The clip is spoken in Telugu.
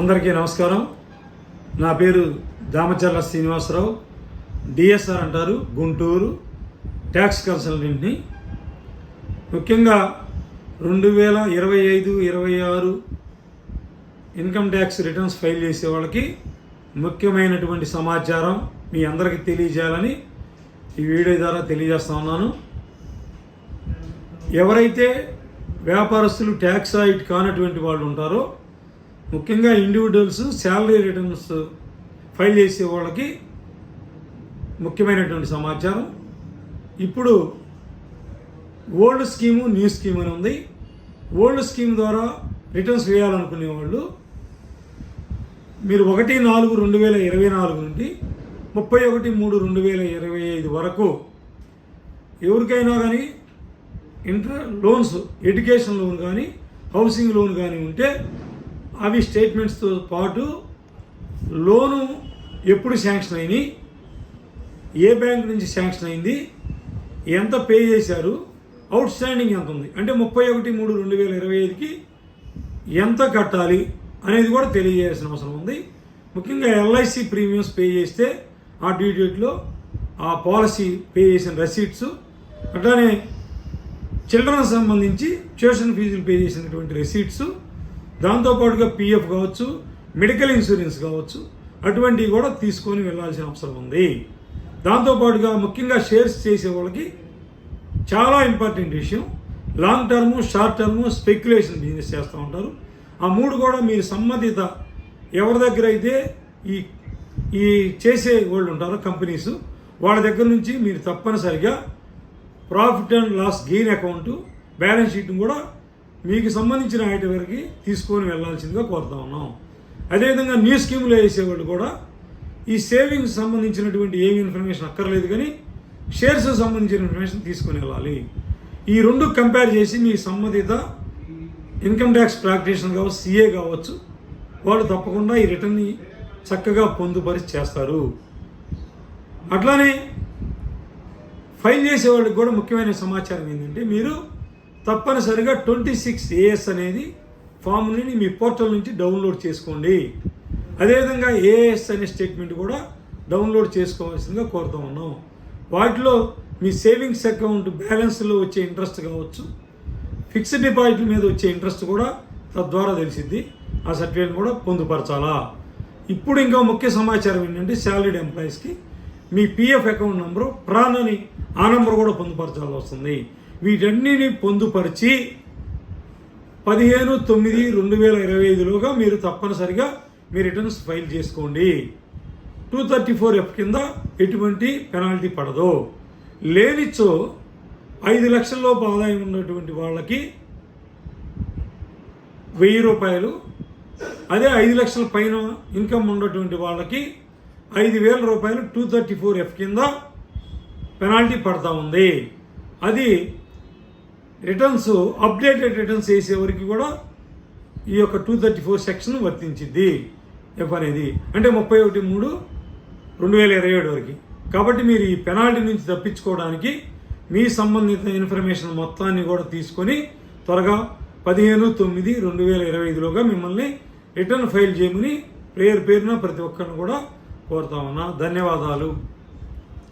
అందరికీ నమస్కారం. నా పేరు దామచర్ల శ్రీనివాసరావు. డిఎస్ఆర్ అంటారు గుంటూరు ట్యాక్స్ కన్సల్టెంట్ని. ముఖ్యంగా రెండు వేల ఇరవై ఐదు ఇరవై ఆరు ఇన్కమ్ ట్యాక్స్ రిటర్న్స్ ఫైల్ చేసే వాళ్ళకి ముఖ్యమైనటువంటి సమాచారం మీ అందరికీ తెలియజేయాలని ఈ వీడియో ద్వారా తెలియజేస్తా ఉన్నాను. ఎవరైతే వ్యాపారస్తులు ట్యాక్స్ రైట్ కానటువంటి వాళ్ళు ఉంటారో ముఖ్యంగా ఇండివిజువల్స్ శాలరీ రిటర్న్స్ ఫైల్ చేసే వాళ్ళకి ముఖ్యమైనటువంటి సమాచారం. ఇప్పుడు ఓల్డ్ స్కీము న్యూ స్కీమ్ అని ఉంది. ఓల్డ్ స్కీమ్ ద్వారా రిటర్న్స్ వేయాలనుకునే వాళ్ళు మీరు ఒకటి నాలుగు రెండు వేల ఇరవై నాలుగు నుండి ముప్పై ఒకటి మూడు రెండు వేల ఇరవై ఐదు వరకు ఎవరికైనా కానీ ఇంటర్ లోన్స్ ఎడ్యుకేషన్ లోన్ కానీ హౌసింగ్ లోన్ కానీ ఉంటే అవి స్టేట్మెంట్స్తో పాటు లోను ఎప్పుడు శాంక్షన్ అయినాయి ఏ బ్యాంక్ నుంచి శాంక్షన్ అయింది ఎంత పే చేశారు అవుట్ స్టాండింగ్ ఎంత ఉంది అంటే ముప్పై ఒకటి మూడు రెండు వేల ఇరవై ఐదుకి ఎంత కట్టాలి అనేది కూడా తెలియజేయాల్సిన అవసరం ఉంది. ముఖ్యంగా ఎల్ఐసి ప్రీమియమ్స్ పే చేస్తే ఆ డ్యూ డేట్లో ఆ పాలసీ పే చేసిన రసీట్స్ అట్లానే చిల్డ్రన్ సంబంధించి ట్యూషన్ ఫీజులు పే చేసినటువంటి రెసీట్స్ దాంతోపాటుగా పిఎఫ్ కావచ్చు మెడికల్ ఇన్సూరెన్స్ కావచ్చు అటువంటివి కూడా తీసుకొని వెళ్ళాల్సిన అవసరం ఉంది. దాంతోపాటుగా ముఖ్యంగా షేర్స్ చేసే వాళ్ళకి చాలా ఇంపార్టెంట్ విషయం. Long term short term speculation business చేస్తూ ఉంటారు. ఆ మూడు కూడా మీరు సంబంధిత ఎవరి దగ్గర అయితే ఈ ఈ చేసే వాళ్ళు ఉంటారో కంపెనీస్ వాళ్ళ దగ్గర నుంచి మీరు తప్పనిసరిగా profit and loss gain account balance sheet కూడా మీకు సంబంధించిన ఐటీ వరకు తీసుకొని వెళ్ళాల్సిందిగా కోరుతా ఉన్నాం. అదేవిధంగా న్యూ స్కీమ్లో వేసేవాళ్ళు కూడా ఈ సేవింగ్స్ సంబంధించినటువంటి ఏమి ఇన్ఫర్మేషన్ అక్కర్లేదు కానీ షేర్స్ సంబంధించిన ఇన్ఫర్మేషన్ తీసుకొని వెళ్ళాలి. ఈ రెండు కంపేర్ చేసి మీ సంబంధిత ఇన్కమ్ ట్యాక్స్ ప్రాక్టీషనర్ కావచ్చు సీఏ కావచ్చు వాళ్ళు తప్పకుండా ఈ రిటర్న్ని చక్కగా పొందుపరిచి చేస్తారు. అట్లానే ఫైల్ చేసేవాళ్ళకి కూడా ముఖ్యమైన సమాచారం ఏంటంటే మీరు తప్పనిసరిగా ట్వంటీ సిక్స్ ఏఎస్ అనేది ఫామ్ని మీ పోర్టల్ నుంచి డౌన్లోడ్ చేసుకోండి. అదేవిధంగా ఏఎస్ అనే స్టేట్మెంట్ కూడా డౌన్లోడ్ చేసుకోవాల్సిందిగా కోరుతా ఉన్నాం. వాటిలో మీ సేవింగ్స్ అకౌంట్ బ్యాలెన్స్లో వచ్చే ఇంట్రెస్ట్ కావచ్చు. ఫిక్స్డ్ డిపాజిట్ మీద వచ్చే ఇంట్రెస్ట్ కూడా తద్వారా తెలిసింది ఆ సర్టిఫికేట్ కూడా పొందుపరచాలా? ఇప్పుడు ఇంకా ముఖ్య సమాచారం ఏంటంటే శాలరీడ్ ఎంప్లాయీస్కి మీ పిఎఫ్ అకౌంట్ నెంబరు ప్రాణని అని ఆ నెంబర్ కూడా పొందుపరచాల్సి వస్తుంది. వీటన్నిటిని పొందుపరిచి పదిహేను తొమ్మిది రెండు వేల ఇరవై ఐదులోగా మీరు తప్పనిసరిగా మీ రిటర్న్స్ ఫైల్ చేసుకోండి. టూ థర్టీ ఫోర్ ఎఫ్ కింద ఎటువంటి పెనాల్టీ పడదు. లేనిచ్చో ఐదు లక్షల్లోపు ఆదాయం ఉన్నటువంటి వాళ్ళకి వెయ్యి రూపాయలు అదే ఐదు లక్షల పైన ఇన్కమ్ ఉన్నటువంటి వాళ్ళకి ఐదు వేల రూపాయలు టూ థర్టీ ఫోర్ ఎఫ్ కింద పెనాల్టీ పడతా ఉంది. అది రిటర్న్స్ అప్డేటెడ్ రిటర్న్స్ వేసేవరకు కూడా ఈ యొక్క టూ థర్టీ ఫోర్ సెక్షన్ వర్తించింది ఎఫ్ అనేది. అంటే ముప్పై ఒకటి మూడు రెండు వేల ఇరవై ఏడు వరకు. కాబట్టి మీరు ఈ పెనాల్టీ నుంచి తప్పించుకోవడానికి మీ సంబంధిత ఇన్ఫర్మేషన్ మొత్తాన్ని కూడా తీసుకొని త్వరగా పదిహేను తొమ్మిది రెండు వేల ఇరవై ఐదులోగా మిమ్మల్ని రిటర్న్ ఫైల్ చేయమని పేరు పేరున ప్రతి ఒక్కరిని కూడా కోరుతా ఉన్నా. ధన్యవాదాలు.